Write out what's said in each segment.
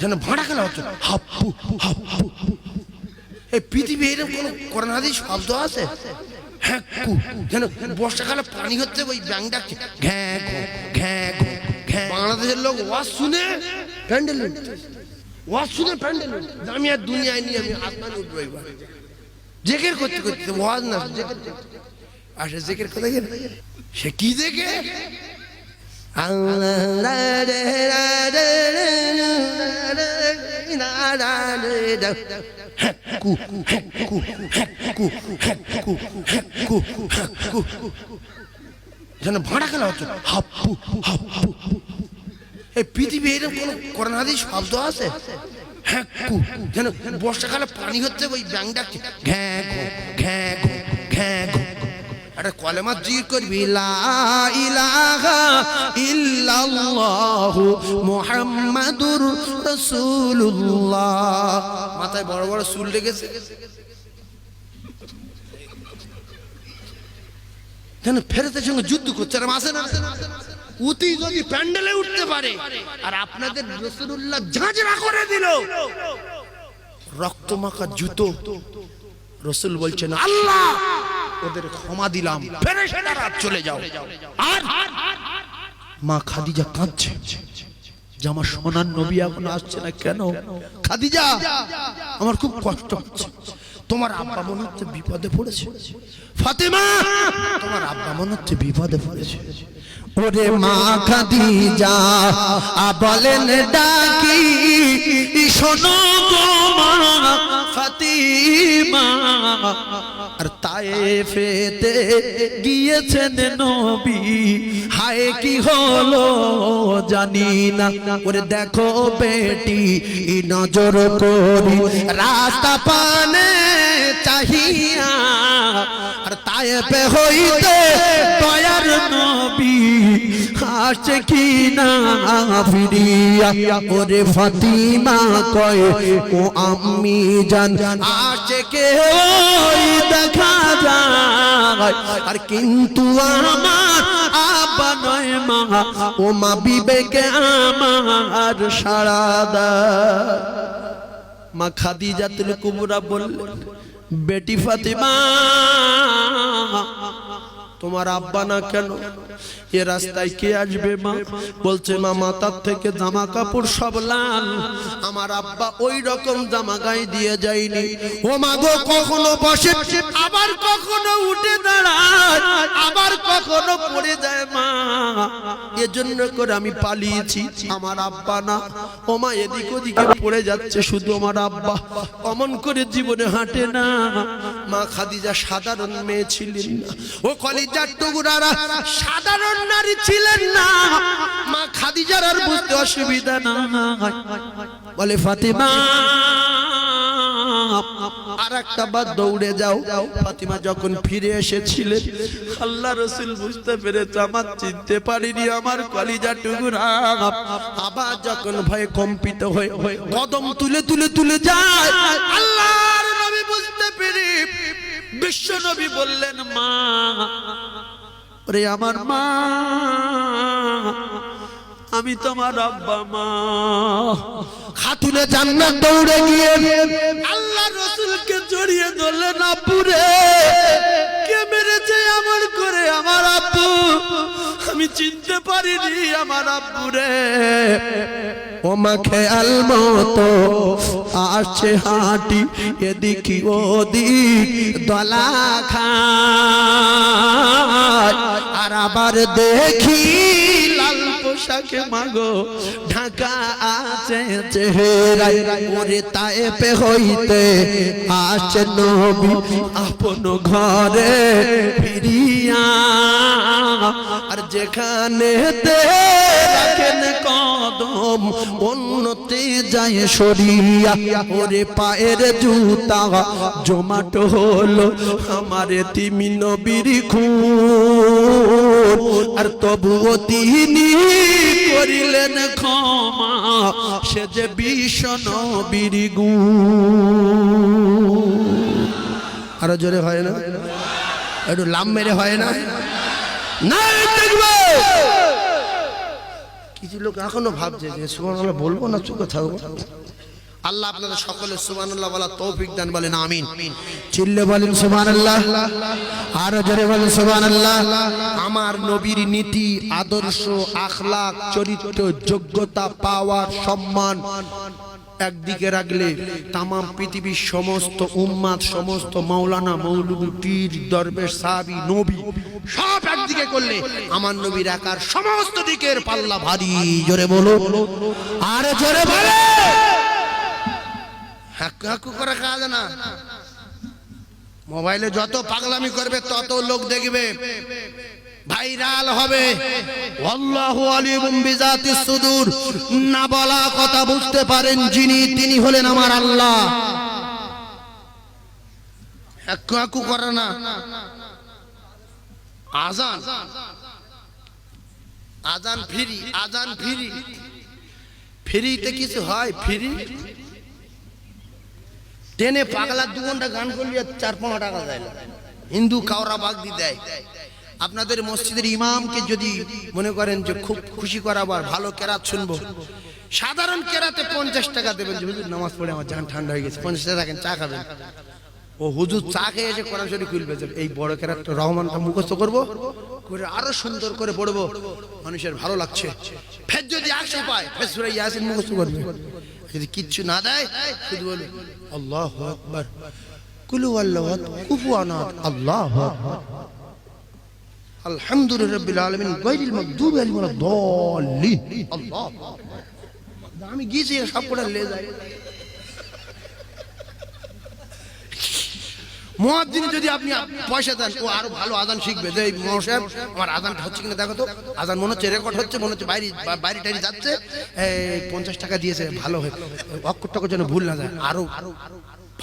যেন ভাড়া খেলা হচ্ছে। এই পৃথিবী এরকম কোন করোনাদি শব্দ আছে? হ্যাঁ যেন বর্ষাকালে পানি হচ্ছে ওই ব্যাং ডাকছে ঘ্যাঁ ঘ্যাঁ। বাংলাদেশের লোক ওয়াজ শুনে। প্যান্ডেল। ওয়াজ প্যান্ডেল। আমি আর দুনিয়ায় নিয়ে আমি আসমান উঠবো জেকের করতে করতে ওয়াজ না। আসে জেকের কথা গেলে সে কি দেখে যেন ভাড়া খেলা হচ্ছে হাপ্পু হাপ্পু এই পৃথিবী এরকম কোন করোনাদি শব্দ আছে? হ্যাঁ যেন বর্ষাকালে পানি হচ্ছে, ওই ব্যাং ডাকছে, ঘ্যাঁ ঘ্যাঁ ঘ্যাঁ একটা কলেমা করবি মাথায় বড় বড় চুল লেগেছে। যেন ফেরতের সঙ্গে যুদ্ধ করছে, আর মাসে না উতি যদি প্যান্ডেলে উঠতে পারে, আর আপনাদের রসুল্লাহ ঝাঁঝরা করে দিল। রক্ত রক্তমাখা জুতো, রসুল বলছেন, আল্লাহ, ওদের ক্ষমা দিলাম চলে যাও। আর মা খাদিজা কাঁদছে। জামা সোনার নবী এখন আসছে না কেন? খাদিজা, আমার খুব কষ্ট হচ্ছে। তোমার আব্বা মনে হচ্ছে বিপদে পড়েছে। ফাতেমা, তোমার আব্বা মনে হচ্ছে বিপদে পড়েছে। ওরে মা খাদিজা বলেন ডাকি, শোনো গো মা ফাতিমা। আর তায়েফেতে গিয়েছেন নবী, হায় কি হলো জানি না। ওরে দেখো বেটি, নজর করি, রাস্তা পানে চাহিয়া, আর তায়েফে হইতে দয়ার নবী আসছে কি না ফিরিয়া ওরে ফাতিমা কয়, ও আমি জান, আসছে কে দেখা যায়। আর কিন্তু আমার আব্বা নয় মা, ও মা বিবেকে আমার সারা দেয়। মা খাদি খাদিজাতুল কুবরা বললেন বেটি ফাতিমা তোমার আব্বা না কেন? এ রাস্তায় কে আসবে মা? বলছে, মা, মাথার থেকে জামা কাপড় সব লাল। আমার আব্বা ওই রকম জামা গায়ে দিয়ে যায়নি। ও মা গো, কখনো বসে, আবার কখনো উঠে দাঁড়ায়, আবার কখনো পড়ে যায় মা। এজন্য করে আমি পালিয়েছি। আমার আব্বা না। ও মা, এদিক ওদিকে পড়ে যাচ্ছে শুধু আমার আব্বা। অমন করে জীবনে হাঁটে না। মা খাদিজা সাধারণ মেয়ে ছিলেন ও কলিজার টুকুরারা সাধারণ নারী ছিলেন না। মা খাদিজার আর বুঝতে অসুবিধা না বলে, ফাতিমা আর একটা বার দৌড়ে যাও। ফাতিমা যখন ফিরে এসেছিলেন, আল্লাহ রসুল বুঝতে পেরেছে, আমার চিনতে পারিনি, আমার কলিজা টুকুরা। আবার যখন ভয়ে কম্পিত হয়ে কদম তুলে তুলে তুলে যায়, আল্লাহর নবী বুঝতে পেরে বিশ্ব নবী বললেন, মা ওরে আমার মা আমি তোমার আব্বা মা। খাতুনে জান্নাত দৌড়ে গিয়ে আল্লাহ রসুলকে জড়িয়ে ধরলেন আপুরে আমার করে আমার আব্বু, আমি চিনতে পারিনি আমার আব্বুরে। ও মা খেয়াল মতো আসছে হাঁটি, এদিকে ওদিক দলা খা আর আবার দেখি পোশাকে মাগো ঢাকা আছে চেহারায় ওরে তায়েপে হইতে আসছে নবী আপন ঘরে ফিরিয়া। আর যেখানে রাখেন কদম অন্যতে যায় সরিয়া। ওরে পায়ের জুতা জমাট হলো আমার তিমি নবীর খুন। আর তবুও তিনি করিলেন ক্ষমা, সে যে ভীষণ বিরিগু। আরও জোরে হয় না? একটু লাম মেরে হয় না? না কিছু লোক এখনও ভাবছে যে সুবহানাল্লাহ বলব না চুকে থাকব? আল্লাহ আপনাদের সকলের সুবহানাল্লাহ বলা তৌফিক দান বলেন আমিন। চিল্লে বলেন সুবহানাল্লাহ। আরও জোরে বলেন সুবহানাল্লাহ। আমার নবীর নীতি আদর্শ আখলাক চরিত্র যোগ্যতা পাওয়ার সম্মান একদিকে রাখলে তামাম পৃথিবীর সমস্ত উম্মাদ সমস্ত মাওলানা মৌলবী পীর দরবেশ সাহাবী নবী সব একদিকে করলে আমার নবীর একার সমস্ত দিকের পাল্লা ভারী। জোরে বলো আরে জোরে বলো হাক্কু হাক্কু করে কাজ না। মোবাইলে যত পাগলামি করবে, তত লোক দেখবে ভাইরাল হবে। আল্লাহু আলিমুম বিজাতিস সুদূর। না বলা কথা বুঝতে পারেন যিনি, তিনি হলেন আমার আল্লাহ। হাক্কু হাক্কু করে না। আজান। আজান ফ্রি আজান ফ্রি। ফ্রিতে কিছু হয়? ফ্রি? ট্রেনে পাগলার দু ঘণ্টা গান করলে চার পাঁচ টাকা দেয়। হিন্দু কাওরা বাগদি দেয় আপনাদের মসজিদের ইমামকে যদি মনে করেন যে খুব খুশি করাবার ভালো কেরাত শুনব, সাধারণ কেরাতে পঞ্চাশ টাকা দেবেন যে নামাজ পড়ে আমার জান ঠান্ডা হয়ে গেছে, পঞ্চাশ টাকা চা খাবেন ও হুজুর চা খেয়ে এসে কোরআন শরীফ খুলবে। এই বড় কেরাতটা রহমানটা মুখস্থ করব, করে আরও সুন্দর করে পড়ব। মানুষের ভালো লাগছে। ফের যদি একশো পায়, ফের সুরে ইয়াসিন মুখস্থ করবে। যদি কিচ্ছু না দেয়, শুধু বলে, আল্লাহ আকবার। কুলু আল্লাহ কুফু আনাত আল্লাহ আলহামদুলিল্লাহ রাব্বিল আলামিন, গায়রিল মাগদুবি আলাইহিম ওয়ালাদ-দাল্লিন আল্লাহ আমি গিয়েছি সব কটা লে যায় মুয়াজ্জিন যদি আপনি পয়সা দেন, ও আরও ভালো আদান শিখবে। যে এই মহাশয় আমার আদানটা হচ্ছে কিনা দেখো তো। আদান মনে হচ্ছে রেকর্ড হচ্ছে, মনে হচ্ছে বাইরে বাইরে টাইরে যাচ্ছে। এই পঞ্চাশ টাকা দিয়েছে, ভালো হয়ে অক্ষর টক্ষর জন্য ভুল না যায়, আরও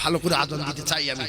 ভালো করে আদান দিতে চাই আমি।